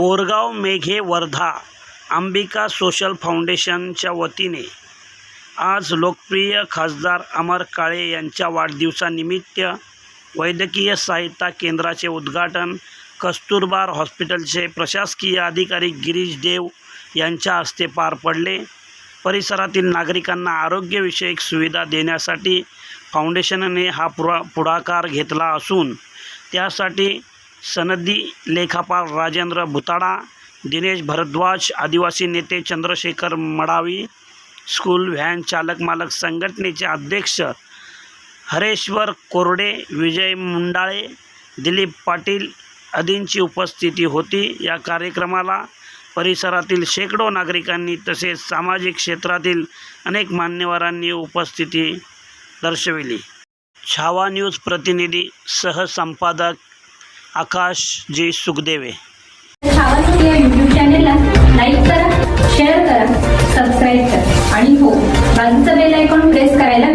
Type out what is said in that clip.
Borgaon Meghe Wardha Ambika social फाउंडेशनच्या वतीने आज लोकप्रिय खासदार अमर काळे यांच्या वाढदिवसानिमित्त वैद्यकीय सहायता केंद्राचे उद्घाटन कस्तुरबार हॉस्पिटलचे प्रशासकीय अधिकारी गिरीश देव यांच्या हस्ते पार पडले. परिसरातील नागरिकांना आरोग्यविषयक सुविधा देण्यासाठी फाउंडेशनने हा पुरा पुढाकार घेतला असून त्यासाठी सनदी लेखापाल राजेंद्र भुताडा दिनेश भरद्वाज आदिवासी नेते चंद्रशेखर मडावी स्कूल व्हॅन चालक मालक संघटनेचे अध्यक्ष हरेश्वर कोरडे विजय मुंडाळे दिलीप पाटील आदींची उपस्थिती होती. या कार्यक्रमाला परिसरातील शेकडो नागरिकांनी तसेच सामाजिक क्षेत्रातील अनेक मान्यवरांनी उपस्थिती दर्शविली. छावा न्यूज प्रतिनिधी सहसंपादक आकाश आकाशजी सुखदेवे. या यूट्यूब चॅनेल लाईक करा शेअर करा सबस्क्राईब करा. आणि हो बाजूचा बेल आयकॉन प्रेस करायला